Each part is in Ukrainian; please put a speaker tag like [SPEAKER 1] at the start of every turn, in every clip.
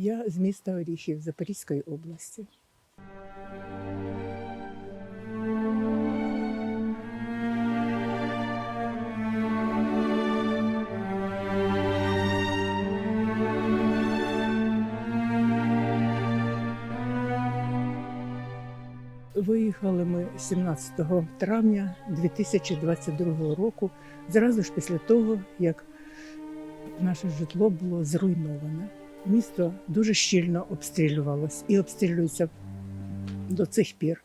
[SPEAKER 1] Я з міста Оріхів Запорізької області. Виїхали ми 17 травня 2022 року, зразу ж після того, як наше житло було зруйноване. Місто дуже щільно обстрілювалось і обстрілюється до цих пір.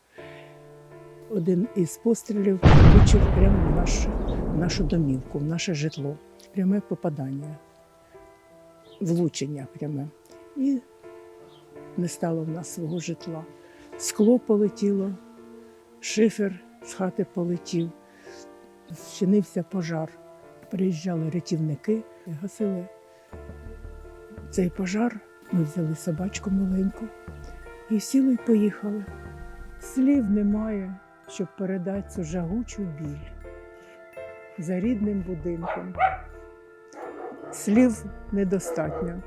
[SPEAKER 1] Один із пострілів влучив прямо в нашу, в нашу домівку, в наше житло. Пряме попадання, влучення пряме. І не стало в нас свого житла. Скло полетіло, шифер з хати полетів, зчинився пожар. Приїжджали рятівники, гасили цей пожар. Ми взяли собачку маленьку і сіли й поїхали. Слів немає, щоб передати цю жагучу біль за рідним будинком. Слів недостатньо.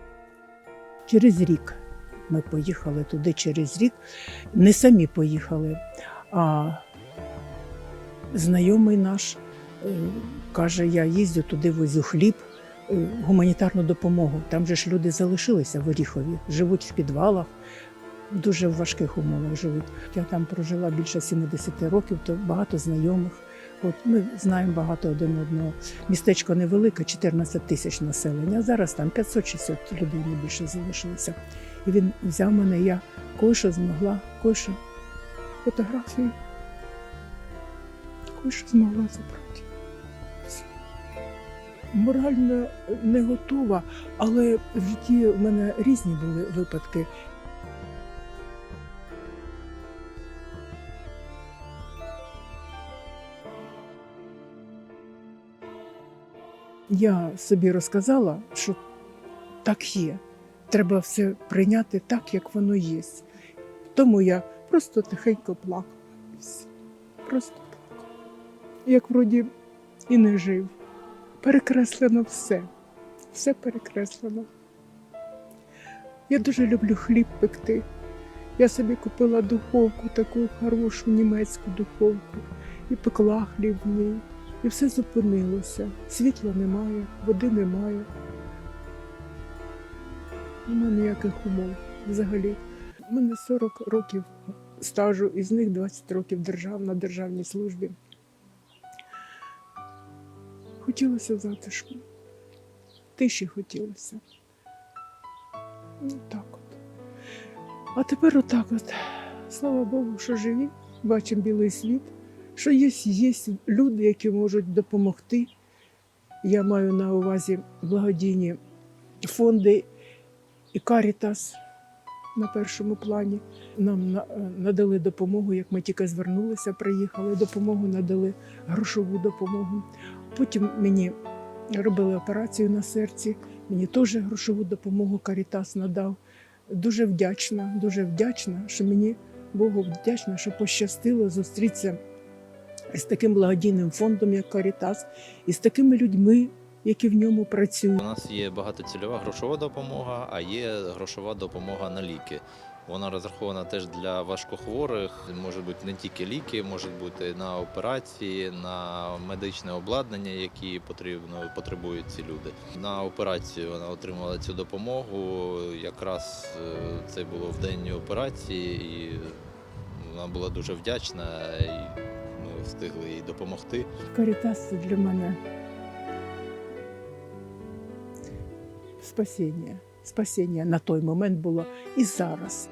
[SPEAKER 1] Через рік ми поїхали туди через рік. Не самі поїхали, а знайомий наш е, каже: я їздю туди, возю хліб, гуманітарну допомогу. Там же ж люди залишилися в Оріхові, живуть в підвалах, в дуже важких умовах живуть. Я там прожила більше 70 років, то багато знайомих. От ми знаємо багато один одного. Містечко невелике, 14 тисяч населення. Зараз там 500-600 людей не більше залишилося. І він взяв мене, я кое-що змогла, кое-що фотографії, кое-що змогла забрати. Морально не готова, але в житті в мене різні були випадки. Я собі розказала, що так є. Треба все прийняти так, як воно є. Тому я просто тихенько плакала. Просто плакала. Як вроді і не жив. Перекреслено все. Все перекреслено. Я дуже люблю хліб пекти. Я собі купила духовку, таку хорошу німецьку духовку, і пекла хліб в ній. І все зупинилося. Світла немає, води немає. Нема ніяких умов взагалі. У мене 40 років стажу, із них 20 років держав, на державній службі. Хотілося затишку. Тиші хотілося. Ну, так от. А тепер отак от. Слава Богу, що живі, бачимо білий світ, що є, є люди, які можуть допомогти. Я маю на увазі благодійні фонди і Карітас на першому плані. Нам надали допомогу, як ми тільки звернулися, приїхали. Допомогу надали грошову допомогу. Потім мені робили операцію на серці, мені теж грошову допомогу Карітас надав. Дуже вдячна, дуже вдячна, що мені Богу вдячна, що пощастило зустрітися з таким благодійним фондом, як Карітас, і з такими людьми, які в ньому працюють.
[SPEAKER 2] У нас є багатоцільова грошова допомога, а є грошова допомога на ліки. Вона розрахована теж для важкохворих. Може бути не тільки ліки, можуть бути на операції, на медичне обладнання, які потрібно потребують ці люди. На операцію вона отримала цю допомогу. Якраз е, це було в день операції, і вона була дуже вдячна. І ми встигли їй допомогти.
[SPEAKER 1] Карітас це для мене спасіння. Спасіння на той момент було і зараз.